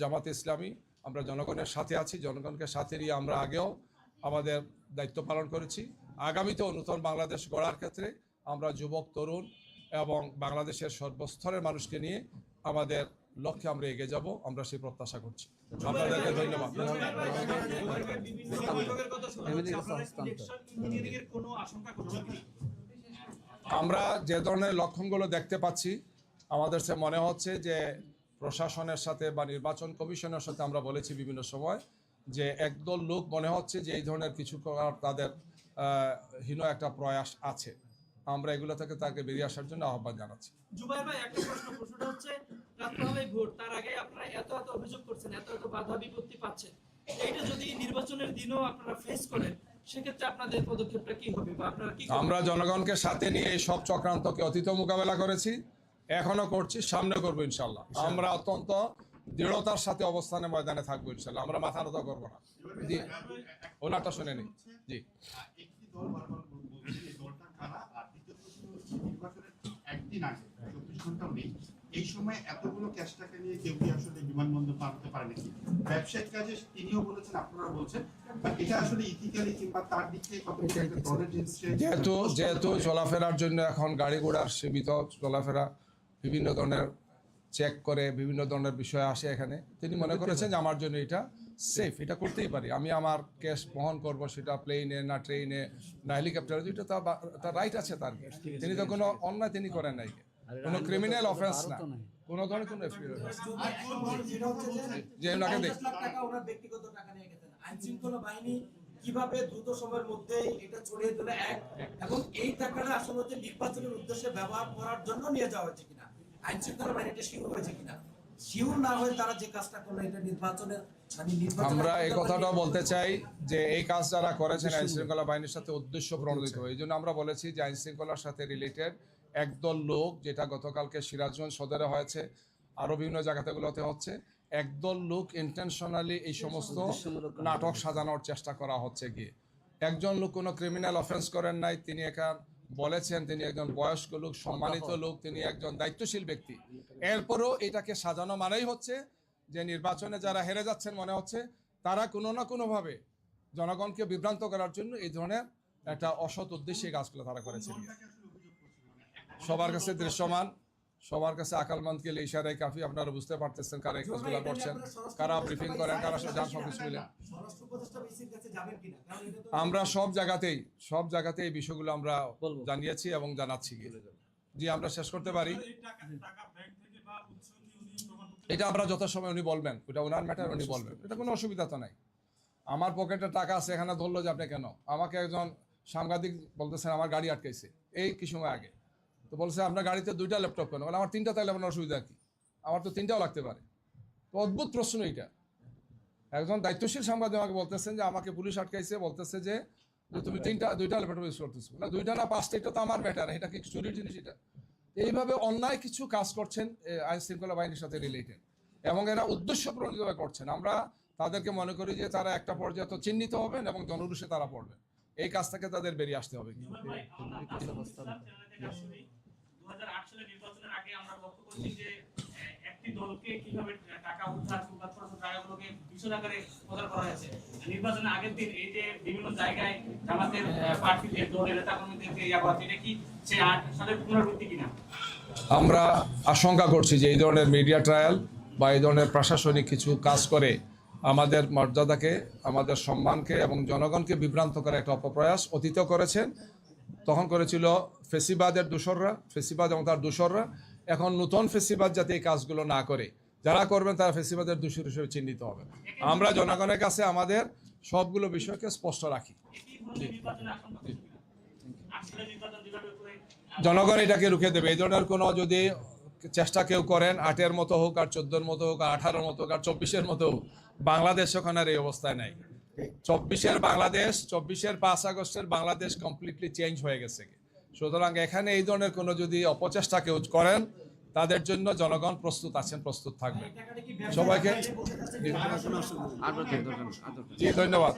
জামাত ইসলামী, আমরা জনগণের সাথে আছি, জনগণকে সাথে নিয়ে আমরা আগেও আমাদের দায়িত্ব পালন করেছি। আগামীতেও নূতন বাংলাদেশ গড়ার ক্ষেত্রে আমরা যুবক, তরুণ এবং বাংলাদেশের সর্বস্তরের মানুষকে নিয়ে আমাদের লক্ষ্যে আমরা এগিয়ে যাব, আমরা সেই প্রত্যাশা করছি। আপনাদেরকে ধন্যবাদ। আমরা যে ধরনের লক্ষণগুলো দেখতে পাচ্ছি, আমাদের সে মনে হচ্ছে যে প্রশাসনের সাথে বা নির্বাচন কমিশনের সাথে আমরা বলেছি বিভিন্ন সময় যে একদল লোক মনে হচ্ছে যে এই ধরনের কিছু করার তাদের হীন একটা প্রয়াস আছে। আমরা এগুলো থেকে তাকে বেরিয়ে আসার জন্য আহ্বান জানাচ্ছি। জুবাইর ভাই একটা প্রশ্ন প্রশ্নটা হচ্ছে রাত্রবেলায় ভোট তার আগে আপনারা এত এত অভিযোগ করছেন এত এত বাধা বিপত্তি পাচ্ছেন। এইটা যদি নির্বাচনের দিনও আপনারা ফেস করেন সেক্ষেত্রে আপনাদের পদক্ষেপটা কি হবে বা আপনারা কি আমরা জনগণকে সাথে নিয়ে সব চক্রান্তকে অতীত মোকাবেলা করেছি। এখনও করছি সামনে করব ইনশাল্লাহ। আমরা অত্যন্ত দৃঢ়তার সাথে অবস্থানে ময়দানে থাকব ইনশাল্লাহ। আমরা মাথা নত করব না। জি। ওনারটা শুনে নিন। জি। একটি দল বারবার বলছে এই দলটা কারা আর দ্বিতীয় প্রশ্ন হচ্ছে নির্বাচনের ঠিক একদিন আগে চব্বিশ ঘন্টাও নেই এই সময় এতগুলো ক্যাশ টাকা নিয়ে কেউ কি আসলে বিমানবন্দর পার হতে পারে নাকি ব্যবসায়িক কাজে তিনিও বলেছেন আপনারা বলছেন এটা আসলে ইথিক্যালি কিংবা তার দিক থেকে কত একটা দলের জিনিসে যেহেতু যেহেতু চলাফেরার জন্য এখন গাড়ি ঘোড়ার সীমিত চলাফেরা বিভিন্ন ধরনের চেক করে বিভিন্ন ধরনের বিষয় আসে এখানে। তিনি মনে করেছেন যে আমার জন্য এটা সেফ এটা করতেই পারি। আমি আমার ক্যাশ বহন করব সেটা প্লেনে না ট্রেনে না হেলিকপ্টারে এটা তার তার রাইট আছে তার তিনি তো কোনো অন্যায় তিনি করেন নাই। কোনো ক্রিমিনাল অফেন্স না। কোনো ধরনের কোনো যে ওনাকে দেখ 50 লাখ টাকা ওনার ব্যক্তিগত টাকা নিয়ে গেছেন। আইন শৃঙ্খলা বাহিনী কীভাবে দ্রুত সময়ের মধ্যে এটা ছড়িয়ে দিল এক এবং এই টাকাটা আসলে হচ্ছে নির্বাচনের উদ্দেশ্যে ব্যবহার করার জন্য নিয়ে যাওয়া কিনা। আইন শৃঙ্খলা বাহিনীটা শিওর হয়েছে কিনা শিওর না হয়ে তারা যে কাজটা করল এটা নির্বাচনের মানে আমরা এই কথাটাও বলতে চাই যে এই কাজ যারা করেছেন আইন শৃঙ্খলা বাহিনীর সাথে উদ্দেশ্য প্রণোদিত এই জন্য আমরা বলেছি যে আইন শৃঙ্খলার সাথে রিলেটেড একদল লোক যেটা গতকালকে সিরাজগঞ্জ সদরে হয়েছে আরও বিভিন্ন জায়গাতেগুলোতে হচ্ছে একদল লোক ইন্টেনশনালি এই সমস্ত নাটক সাজানোর চেষ্টা করা হচ্ছে গিয়ে। একজন লোক কোনো ক্রিমিনাল অফেন্স করেন নাই তিনি এখান বলেছেন তিনি একজন বয়স্ক লোক সম্মানিত লোক তিনি একজন দায়িত্বশীল ব্যক্তি। এরপরও এটাকে সাজানো মানেই হচ্ছে যে নির্বাচনে যারা হেরে যাচ্ছেন মনে হচ্ছে তারা কোনো না কোনোভাবে জনগণকে বিভ্রান্ত করার জন্য এই ধরনের একটা অসৎ উদ্দেশ্যে কাজগুলো তারা করেছেন। সবার কাছে দৃশ্যমান। সবার কাছে আকালমন্দ গেলে ইশারাই কাফি আপনারা বুঝতে পারতেছেন কারা এই কাজগুলো করছেন কারা ব্রিফিং করেন কারা যান সব কিছু মিলে। কাছে আমরা সব জায়গাতেই সব জায়গাতেই এই বিষয়গুলো আমরা জানিয়েছি এবং জানাচ্ছি। জি আমরা শেষ করতে পারি। এটা আমরা যত সময় উনি বলবেন ওটা ওনার ম্যাটার উনি বলবেন। এটা কোনো অসুবিধা তো নাই। আমার পকেটে টাকা আছে এখানে ধরলো যে আপনি কেন? আমাকে একজন সাংবাদিক বলতেছেন আমার গাড়ি আটকাইছে। এই কি সময় আগে? তো বলছে আপনার গাড়িতে দুইটা ল্যাপটপ কেন? বলে, আমার তিনটা তাহলে আপনার অসুবিধা কি? আমার তো তিনটাও লাগতে পারে। তো অদ্ভুত প্রশ্ন এটা একজন দায়িত্বশীল সাংবাদিক আমাকে বলতেছেন যে, আমাকে পুলিশ আটকাইছে। বলতেছে যে তুমি তিনটা, দুইটা ল্যাপটপ ইউজ করতেছো। না দুইটা না পাঁচটা, এটা তো আমার ব্যাটার এটা কি চুরির জিনিস এটা? এইভাবে অন্যায় কিছু কাজ করছেন আইন শৃঙ্খলা বাহিনীর সাথে রিলেটেড এবং এরা উদ্দেশ্য প্রণোদিতভাবে করছেন। আমরা তাদেরকে মনে করি যে, তারা একটা পর্যায়ে তো চিহ্নিত হবেন এবং জনরুষে তারা পড়বেন। এই কাজ থেকে তাদের বেরিয়ে আসতে হবে ভাই, আমরা আপনাদের প্রতিষ্ঠান চ্যানেলে আমরা করা করা আশঙ্কা করছি যে এই ধরনের মিডিয়া ট্রায়াল বা এই ধরনের প্রশাসনিক কিছু কাজ করে আমাদের মর্যাদাকে, আমাদের সম্মানকে এবং জনগণকে বিভ্রান্ত করার একটা অপপ্রয়াস অতীত করেছেন। তখন করেছিল ফেসিবাদের দূষররা ফেসিবাদ এবং তার দূষররা এখন নতুন ফেসিবাদ যাতে এই কাজগুলো না করে, যারা করবেন তারা ফেসিবাদের দূষর হিসেবে চিহ্নিত হবে। আমরা জনগণের কাছে আমাদের সবগুলো বিষয়কে স্পষ্ট রাখি। জনগণ এটাকে রুখে দেবে। এই ধরনের কোনো যদি চেষ্টা কেউ করেন, আটের মতো হোক আর চোদ্দোর মতো হোক আর আঠারোর মতো হোক আর চব্বিশের মতো হোক, বাংলাদেশ ওখানে এই অবস্থায় নাই। চব্বিশের বাংলাদেশ চব্বিশের পাঁচ আগস্টের বাংলাদেশ কমপ্লিটলি চেঞ্জ হয়ে গেছে। সুতরাং এখানে এই ধরনের কোনো যদি অপচেষ্টা কেউ করেন তাদের জন্য জনগণ প্রস্তুত আছেন প্রস্তুত থাকবেন। সবাইকে জি ধন্যবাদ।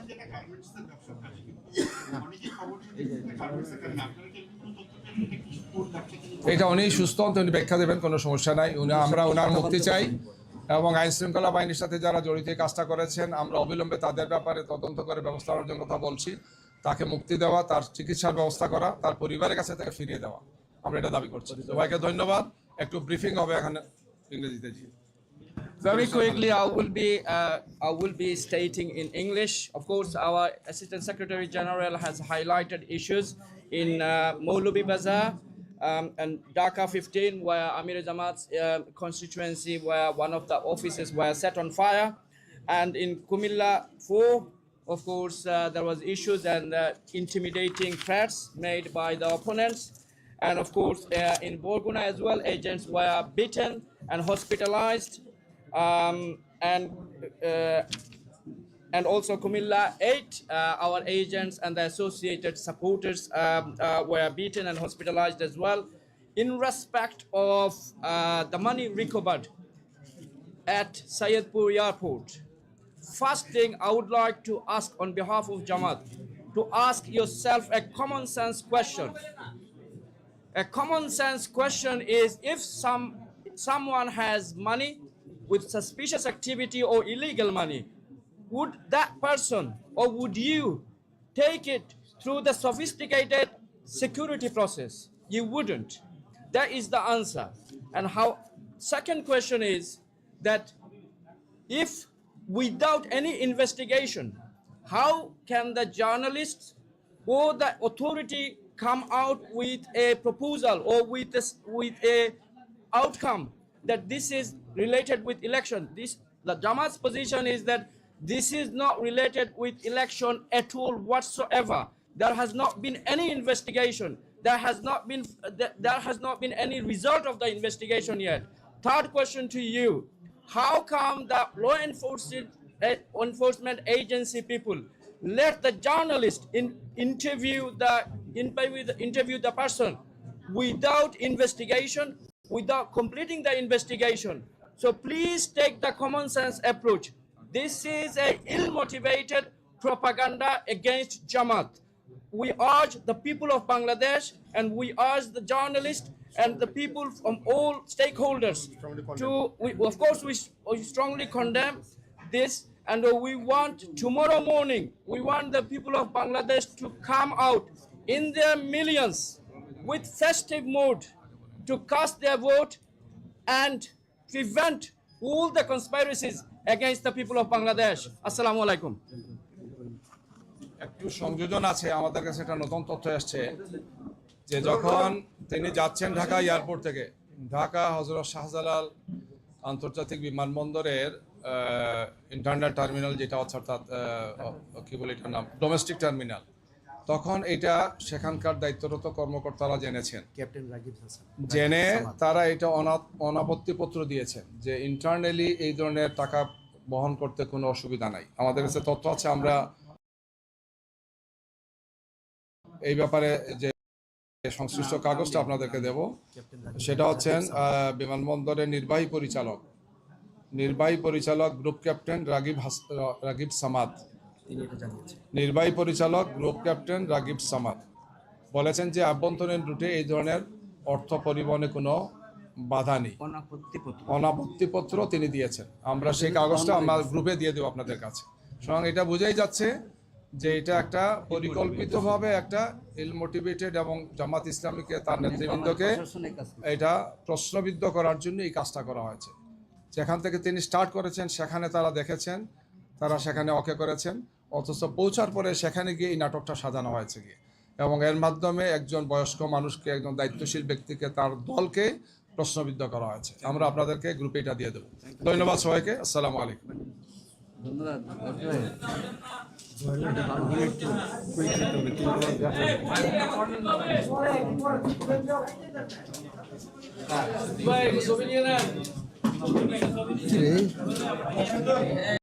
এটা উনি সুস্থ হন, তো উনি ব্যাখ্যা দেবেন কোনো সমস্যা নাই। আমরা ওনার মুক্তি চাই। এবং আইন শৃঙ্খলা বাহিনীর সাথে যারা জড়িত কাজটা করেছেন আমরা অবিলম্বে তাদের ব্যাপারে তদন্ত করে ব্যবস্থা নেওয়ার জন্য কথা বলছি। তাকে মুক্তি দেওয়া তার চিকিৎসার ব্যবস্থা করা তার পরিবারের কাছে তাকে ফিরিয়ে দেওয়া। আমরা এটা দাবি করছি। সবাইকে ধন্যবাদ। একটু ব্রিফিং হবে এখানে ইংরেজিতে জি। Very quickly, I will be uh, I will be stating in English. Of course, our Assistant Secretary General has highlighted issues in uh, Molubi Bazaar. Um, and Dhaka 15, where Amir Zamat's uh, constituency, where one of the offices were set on fire, and in Kumilla 4. Of course, uh, there was issues and uh, intimidating threats made by the opponents. And of course, uh, in Borguna as well, agents were beaten and hospitalized. Um, and uh, and also Kumilla 8, uh, our agents and the associated supporters um, uh, were beaten and hospitalized as well. In respect of uh, the money recovered at Sayedpur Airport, first thing I would like to ask on behalf of Jamaat to ask yourself a common sense question. A common sense question is if some someone has money with suspicious activity or illegal money, would that person or would you take it through the sophisticated security process? You wouldn't. That is the answer. And how second question is that if without any investigation, how can the journalists or the authority come out with a proposal or with a, with a outcome that this is related with election? This the Jamaat's position is that this is not related with election at all whatsoever. There has not been any investigation. There has not been there has not been any result of the investigation yet. Third question to you: How come the law enforcement eh, enforcement agency people let the journalist in, interview the interview the, interview the person without investigation, without completing the investigation? So please take the common sense approach. This is a ill-motivated propaganda against Jamaat. We urge the people of Bangladesh and we urge the journalists and the people from all stakeholders to, we, of course, we, we strongly condemn this and we want tomorrow morning, we want the people of Bangladesh to come out in their millions with festive mood to cast their vote and prevent all the conspiracies against the people of Bangladesh আসসালামু আলাইকুম একটু সংযোজন আছে, আমাদের কাছে একটা নতুন তথ্য আসছে। যে যখন তিনি যাচ্ছেন ঢাকা এয়ারপোর্ট থেকে, ঢাকা হজরত শাহজালাল আন্তর্জাতিক বিমানবন্দরের ইন্টারনাল টার্মিনাল যেটা অর্থাৎ কি বলে এটার নাম? ডোমেস্টিক টার্মিনাল তখন এটা সেখানকার দায়িত্বরত কর্মকর্তারা জেনেছেন। ক্যাপ্টেন রাগিব হাসান। জেনে তারা এটা অনা- অনাপত্তিপত্র দিয়েছেন যে ইন্টারনালি এই ধরনের টাকা বহন করতে কোনো অসুবিধা নাই। আমাদের কাছে তথ্য আছে আমরা এই ব্যাপারে যে সংশ্লিষ্ট কাগজটা আপনাদেরকে দেব। সেটা হচ্ছেন বিমানবন্দরের নির্বাহী পরিচালক। নির্বাহী পরিচালক গ্রুপ ক্যাপ্টেন রাগিব রাগিব সামাদ। তিনি এটা জানিয়েছেন। নির্বাহী পরিচালক গ্রুপ ক্যাপ্টেন রাগিব সামাদ বলেছেন যে আভ্যন্তরীণ রুটে এই ধরনের অর্থ পরিবহনে কোনো বাধা নেই। অনাপত্তিপত্র। তিনি দিয়েছেন। আমরা সেই কাগজটা আমরা গ্রুপে দিয়ে দেবো আপনাদের কাছে। সুতরাং এটা বোঝাই যাচ্ছে যে এটা একটা পরিকল্পিতভাবে। একটা ইল মোটিভেটেড এবং জামাত ইসলামীকে তার নেতৃবৃন্দকে এটা প্রশ্নবিদ্ধ করার জন্য এই কাজটা করা হয়েছে। যেখান থেকে তিনি স্টার্ট করেছেন সেখানে তারা দেখেছেন তারা সেখানে অকে করেছেন। অথচ পৌঁছার পরে সেখানে গিয়ে এই নাটকটা সাজানো হয়েছে গিয়ে। এবং এর মাধ্যমে একজন বয়স্ক মানুষকে, একজন দায়িত্বশীল ব্যক্তিকে, তার দলকে প্রশ্নবিদ্ধ করা হয়েছে। আমরা আপনাদেরকে গ্রুপে এটা দিয়ে দেবো। ধন্যবাদ সবাইকে। আসসালামু আলাইকুম। ধন্যবাদ।